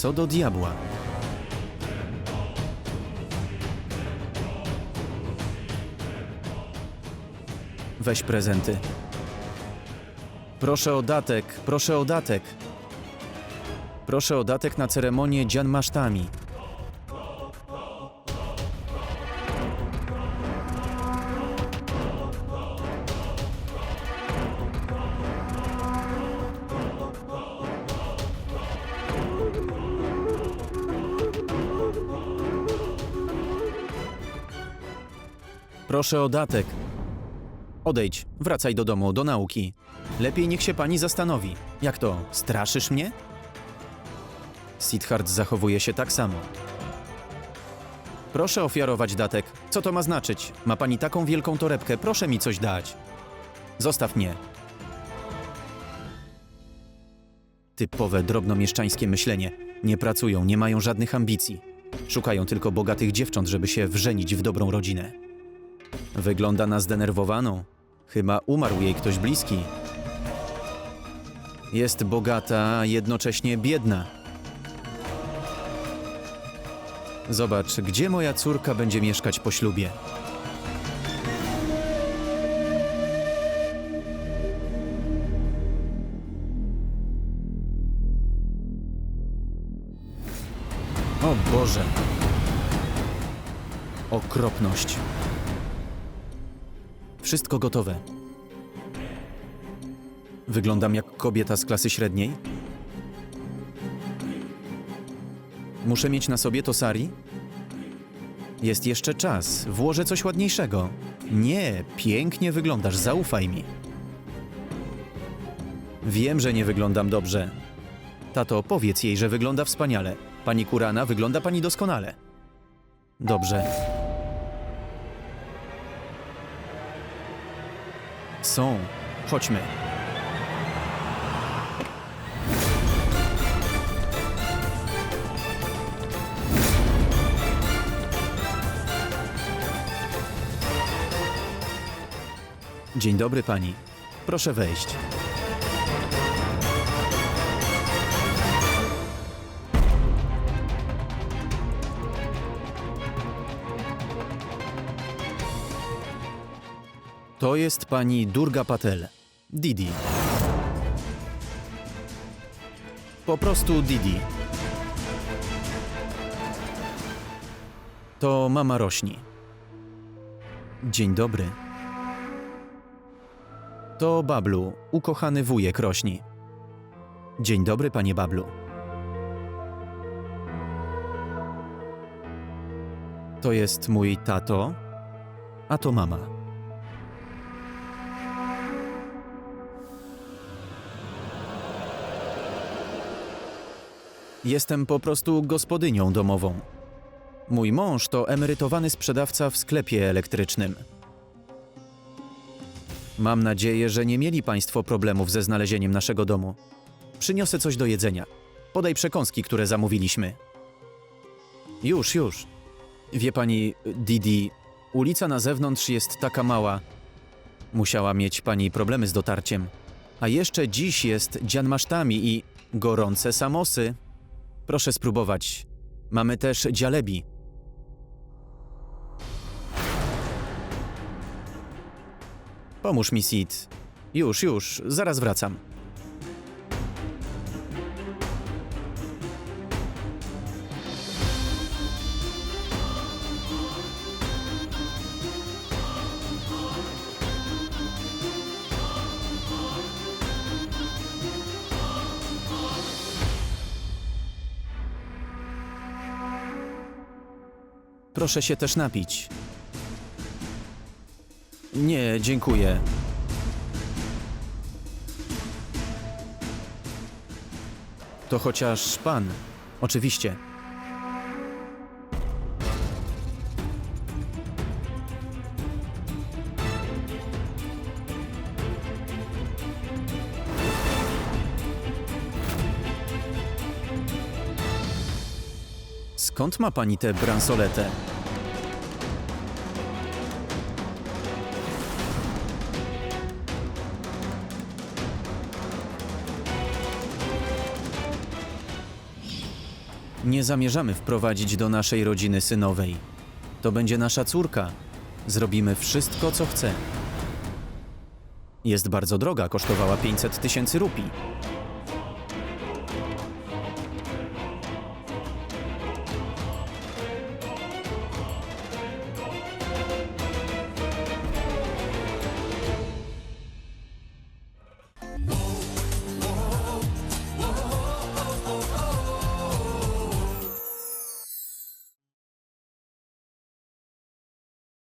Co do diabła? Weź prezenty. Proszę o datek, proszę o datek. Proszę o datek na ceremonię dzianmasztami. Proszę o datek. Odejdź, wracaj do domu, do nauki. Lepiej niech się pani zastanowi. Jak to, straszysz mnie? Sidhart zachowuje się tak samo. Proszę ofiarować datek. Co to ma znaczyć? Ma pani taką wielką torebkę, proszę mi coś dać. Zostaw mnie. Typowe drobnomieszczańskie myślenie. Nie pracują, nie mają żadnych ambicji. Szukają tylko bogatych dziewcząt, żeby się wrzenić w dobrą rodzinę. Wygląda na zdenerwowaną. Chyba umarł jej ktoś bliski. Jest bogata, a jednocześnie biedna. Zobacz, gdzie moja córka będzie mieszkać po ślubie. O Boże! Okropność. Wszystko gotowe. Wyglądam jak kobieta z klasy średniej? Muszę mieć na sobie to sari? Jest jeszcze czas. Włożę coś ładniejszego. Nie, pięknie wyglądasz, zaufaj mi. Wiem, że nie wyglądam dobrze. Tato, powiedz jej, że wygląda wspaniale. Pani Kurana, wygląda pani doskonale. Dobrze. Są. Chodźmy. Dzień dobry pani. Proszę wejść. To jest pani Durga Patel. Didi. Po prostu Didi. To mama rośni. Dzień dobry. To Bablu, ukochany wujek rośni. Dzień dobry, panie Bablu. To jest mój tato, a to mama. Jestem po prostu gospodynią domową. Mój mąż to emerytowany sprzedawca w sklepie elektrycznym. Mam nadzieję, że nie mieli Państwo problemów ze znalezieniem naszego domu. Przyniosę coś do jedzenia. Podaj przekąski, które zamówiliśmy. Już, już. Wie pani, Didi, ulica na zewnątrz jest taka mała. Musiała mieć pani problemy z dotarciem. A jeszcze dziś jest dzianmasztami i gorące samosy. Proszę spróbować. Mamy też dzialebi. Pomóż mi, Sid. Już, już, zaraz wracam. Proszę się też napić. Nie, dziękuję. To chociaż pan. Oczywiście. Skąd ma pani tę bransoletę? Nie zamierzamy wprowadzić do naszej rodziny synowej. To będzie nasza córka. Zrobimy wszystko, co chce. Jest bardzo droga, kosztowała 500 tysięcy rupii.